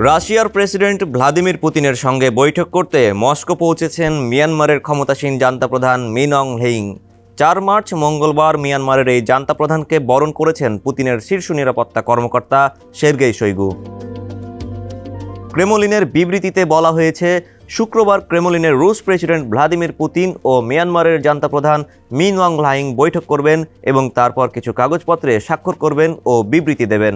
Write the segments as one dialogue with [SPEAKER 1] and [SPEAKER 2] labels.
[SPEAKER 1] রাশিয়ার president Vladimir পুতিনের সঙ্গে বৈঠক করতে মস্কো পৌঁছেছেন মিয়ানমারের ক্ষমতাসীন জান্তা প্রধান মিন হেইং। চার মার্চ মঙ্গলবার মিয়ানমারের এই জান্তা প্রধানকে বরণ করেছেন পুতিনের শীর্ষ নিরাপত্তা কর্মকর্তা সের্গেই শৈগু। ক্রেমলিনের বিবৃতিতে বলা হয়েছে, শুক্রবার ক্রেমলিনের রুশ প্রেসিডেন্ট ভ্লাদিমির পুতিন ও মিয়ানমারের জান্তা প্রধান মিন ওয়াং লাইং বৈঠক করবেন এবং তারপর কিছু কাগজপত্রে স্বাক্ষর করবেন ও বিবৃতি দেবেন।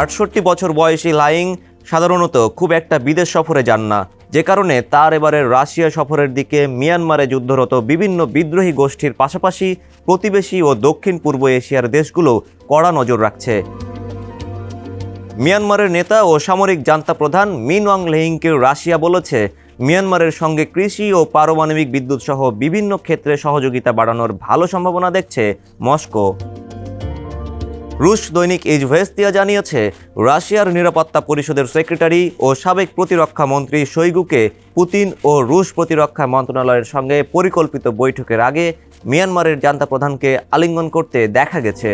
[SPEAKER 1] আটষট্টি বছর বয়সী লাইং সাধারণত খুব একটা বিদেশ সফরে যান না। যে কারণে তার এবারের রাশিয়া সফরের দিকে মিয়ানমারে যুদ্ধরত বিভিন্ন বিদ্রোহী গোষ্ঠীর পাশাপাশি প্রতিবেশী ও দক্ষিণ পূর্ব এশিয়ার দেশগুলো কড়া নজর রাখছে। মিয়ানমারের নেতা ও সামরিক জান্তা প্রধান মিন ওয়াং লেহিংকে রাশিয়া বলেছে, মিয়ানমারের সঙ্গে কৃষি ও পারমাণবিক বিদ্যুৎ সহ বিভিন্ন ক্ষেত্রে সহযোগিতা বাড়ানোর ভালো সম্ভাবনা দেখছে মস্কো। রুশ দৈনিক ইজভেস্তিয়া জানিয়েছে, রাশিয়ার নিরাপত্তা পরিষদের সেক্রেটারি ও সাবেক প্রতিরক্ষা মন্ত্রী শৈগুকে পুতিন ও রুশ প্রতিরক্ষা মন্ত্রণালয়ের সঙ্গে পরিকল্পিত বৈঠকের আগে মিয়ানমারের জান্তা প্রধানকে আলিঙ্গন করতে দেখা গেছে।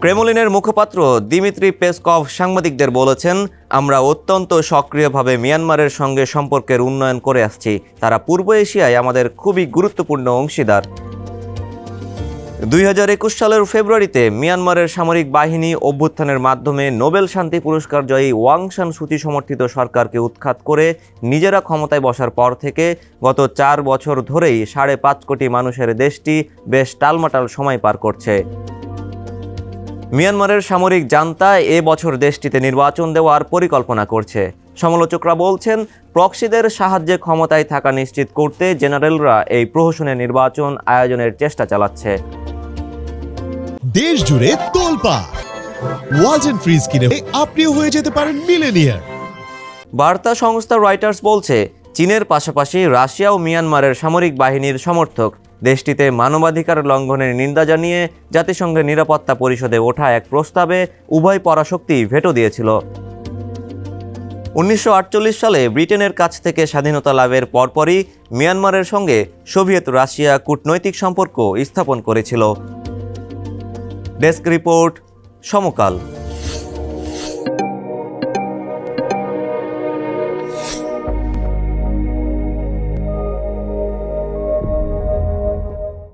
[SPEAKER 1] ক্রেমলিনের মুখপাত্র দিমিত্রি পেসকভ সাংবাদিকদের বলেছেন, আমরা অত্যন্ত সক্রিয়ভাবে মিয়ানমারের সঙ্গে সম্পর্কের উন্নয়ন করে আসছি। তারা পূর্ব এশিয়ায় আমাদের খুবই গুরুত্বপূর্ণ অংশীদার। দুই হাজার একুশ সালের ফেব্রুয়ারিতে মিয়ানমারের সামরিক বাহিনী অভ্যুত্থানের মাধ্যমে নোবেল শান্তি পুরস্কার জয়ী ওয়াং সান সুচি সমর্থিত সরকারকে উৎখাত করে নিজেরা ক্ষমতায় বসার পর থেকে গত চার বছর ধরেই সাড়ে পাঁচ কোটি মানুষের দেশটি বেশ টালমাটাল সময় পার করছে। মিয়ানমারের সামরিক জান্তা এ বছর দেশটিতে নির্বাচন দেওয়ার পরিকল্পনা করছে। সমালোচকরা বলছেন, প্রক্সিদের সাহায্যে ক্ষমতায় থাকা নিশ্চিত করতে জেনারেলরা এই প্রহসনের নির্বাচন আয়োজনের চেষ্টা চালাচ্ছে।
[SPEAKER 2] দেশ জুড়ে তোলপা ওয়ালটন ফ্রিজ কিনে আপনিও হয়ে যেতে পারেন মিলেনিয়ার
[SPEAKER 1] বার্তা সংস্থা রয়টার্স বলছে, চীনের পাশাপাশি রাশিয়া ও মিয়ানমারের সামরিক বাহিনীর সমর্থক দেশটিতে মানবাধিকার লঙ্ঘনের নিন্দা জানিয়ে জাতিসংঘের নিরাপত্তা পরিষদে ওঠা এক প্রস্তাবে উভয় পরাশক্তি ভেটো দিয়েছিল। উনিশশো আটচল্লিশ সালে ব্রিটেনের কাছ থেকে স্বাধীনতা লাভের পরপরই মিয়ানমারের সঙ্গে সোভিয়েত রাশিয়া কূটনৈতিক সম্পর্ক স্থাপন করেছিল। ডেস্ক রিপোর্ট সমকাল